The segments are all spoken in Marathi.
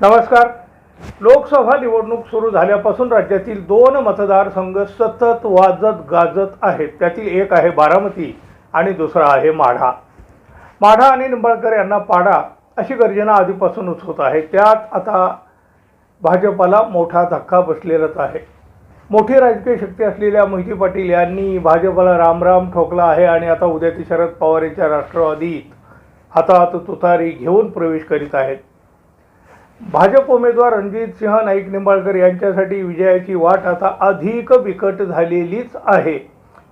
नमस्कार. लोकसभा निवडणूक सुरू झाल्यापासून राज्यातील दोन मतदारसंघ सतत वाजत गाजत आहेत. त्यातील एक आहे बारामती आणि दुसरा आहे माढा. माढा आणि निंबाळकर यांना पाडा अशी गर्जना आधीपासूनच होत आहे. त्यात आता भाजपाला मोठा धक्का बसलेलाच आहे. मोठी राजकीय शक्ती असलेल्या मोहिती पाटील यांनी भाजपला रामराम ठोकला आहे आणि आता उद्या ते शरद पवार यांच्या राष्ट्रवादीत हातात तुतारी घेऊन प्रवेश करीत आहेत. भाजप उमेदवार रणजित सिंह नाईक निंबाळकर यांच्यासाठी विजयाची वाट आता अधिक बिकट झालेलीच आहे.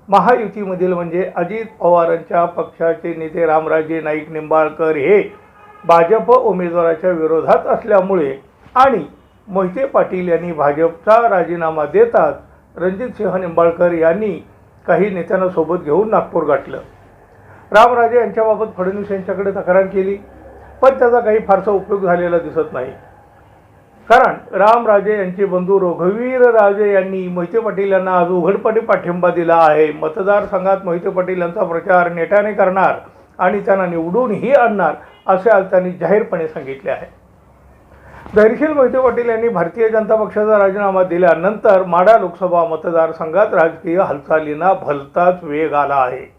महायुतीमधील म्हणजे अजित पवारांच्या पक्षाचे नेते रामराजे नाईक निंबाळकर हे भाजप उमेदवाराच्या विरोधात असल्यामुळे आणि मोहिते पाटील यांनी भाजपचा राजीनामा देताच रणजित सिंह निंबाळकर यांनी काही नेत्यांना सोबत घेऊन नागपूर गाठलं. रामराजे यांच्याबाबत फडणवीस यांच्याकडे तक्रार केली. पण त्याचा काही फारसा उपयोग झालेला दिसत नाही. कारण रामराजे यांचे बंधू रघुवीर राजे यांनी मोहिते पाटील यांना आज उघडपणे पाठिंबा दिला आहे. मतदारसंघात मोहिते पाटील यांचा प्रचार नेटाने करणार आणि त्यांना निवडूनही आणणार असे आज त्यांनी जाहीरपणे सांगितले आहे. धैर्यशील मोहिते पाटील यांनी भारतीय जनता पक्षाचा राजीनामा दिल्यानंतर माढा लोकसभा मतदारसंघात राजकीय हालचालींना भलताच वेग आला आहे.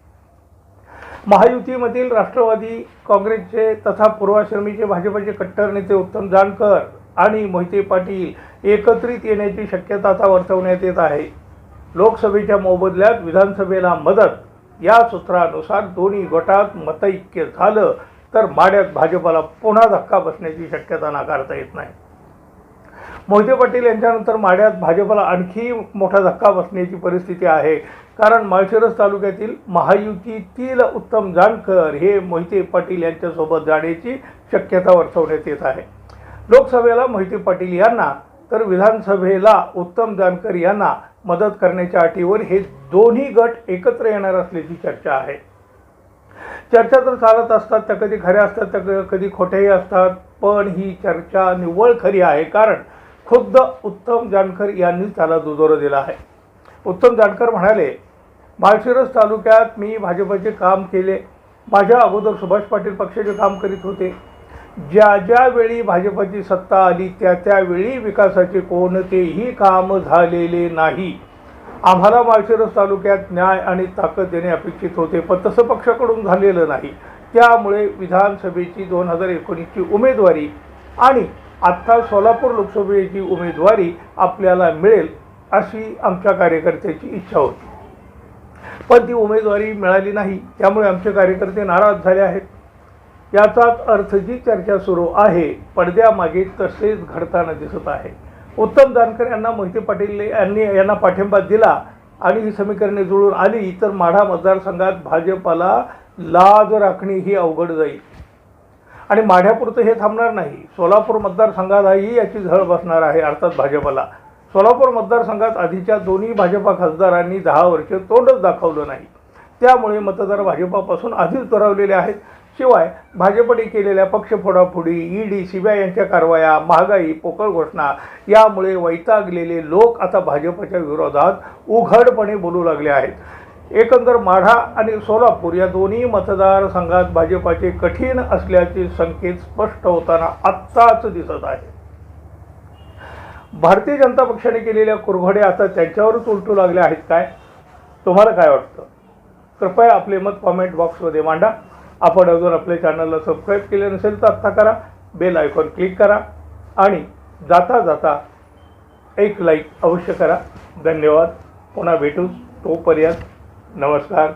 महायुतीमधील राष्ट्रवादी काँग्रेसचे तथा पूर्वाश्रमीचे भाजपचे कट्टर नेते उत्तम जानकर आणि मोहिते पाटील एकत्रित येण्याची शक्यता आता वर्तवण्यात येत आहे. लोकसभेच्या मोबदल्यात विधानसभेला मदत या सूत्रानुसार दोन्ही गटात मतैक्य झालं तर माड्यात भाजपला पुन्हा धक्का बसण्याची शक्यता नाकारता येत नाही. मोहिते पाटील यांच्यानंतर माड्यात भाजपला आणखी मोठा धक्का बसण्याची परिस्थिती आहे. कारण माळशिरस तालुक्यातील महायुतीतील उत्तम जानकर हे मोहिते पाटील यांच्यासोबत जाण्याची शक्यता वर्तवण्यात येत आहे. लोकसभेला मोहिते पाटील यांना तर विधानसभेला उत्तम जानकर यांना मदत करण्याच्या अटीवर हे दोन्ही गट एकत्र येणार असल्याची चर्चा आहे. चर्चा तर चालत असतात त्या कधी खऱ्या असतात त्या कधी खोट्याही असतात पण ही चर्चा निव्वळ खरी आहे. कारण खुद्द उत्तम जानकर यांनीच त्याला दुजोरा दिला आहे. उत्तम जानकर म्हणाले माळशिरस तालुक्यात मी भाजपचे काम केले. माझ्या अगोदर सुभाष पाटील पक्षाचे काम करीत होते. ज्या ज्यावेळी भाजपची सत्ता आली त्या त्यावेळी विकासाचे कोणतेही काम झालेले नाही. आम्हाला माळशिरस तालुक्यात न्याय आणि ताकद देणे अपेक्षित होते पण तसं पक्षाकडून झालेलं नाही. त्यामुळे विधानसभेची दोन हजार एकोणीसची उमेदवारी आणि आत्ता सोलापूर लोकसभेची उमेदवारी आपल्याला मिळेल अशी आमच्या कार्यकर्त्याची इच्छा होती. पण ती उमेदवारी मिळाली नाही त्यामुळे आमचे कार्यकर्ते नाराज झाले आहेत. याचाच अर्थ जी चर्चा सुरू आहे पडद्यामागे तसेच घडताना दिसत आहे. उत्तम जानकर यांना मोहिते पाटील यांनी यांना पाठिंबा दिला आणि ही समीकरणे जुळून आली तर माढा मतदारसंघात भाजपाला लाज राखणी ही अवघड जाईल. आणि माढ्यापुरतं हे थांबणार नाही. सोलापूर मतदारसंघातही याची झळ बसणार आहे अर्थात भाजपला. सोलापूर मतदारसंघात आधीच्या दोन्ही भाजपा खासदारांनी दहा वर्ष तोंडच दाखवलं नाही. त्यामुळे मतदार भाजपापासून आधीच दुरावलेले आहेत. शिवाय भाजपने केलेल्या पक्षफोडाफोडी ईडी सीबीआय यांच्या कारवाया महागाई पोकळ घोषणा यामुळे वैतागलेले लोक आता भाजपच्या विरोधात उघडपणे बोलू लागले आहेत. एकंदर माढा आणि सोलापूर या दोन्ही मतदारसंघात भाजपाचे कठीण असल्याचे संकेत स्पष्ट होताना आत्ताच दिसत आहे. भारतीय जनता पक्षाने केलेल्या कुरघोडे आता त्यांच्यावरच उलटू लागल्या आहेत काय? तुम्हाला काय वाटतं? कृपया आपले मत कॉमेंट बॉक्समध्ये मांडा. आपण अजून आपल्या चॅनलला सबस्क्राईब केले नसेल तर आत्ता करा. बेल आयकॉन क्लिक करा. आणि जाता जाता एक लाईक अवश्य करा. धन्यवाद. पुन्हा भेटू. तोपर्यंत नमस्कार.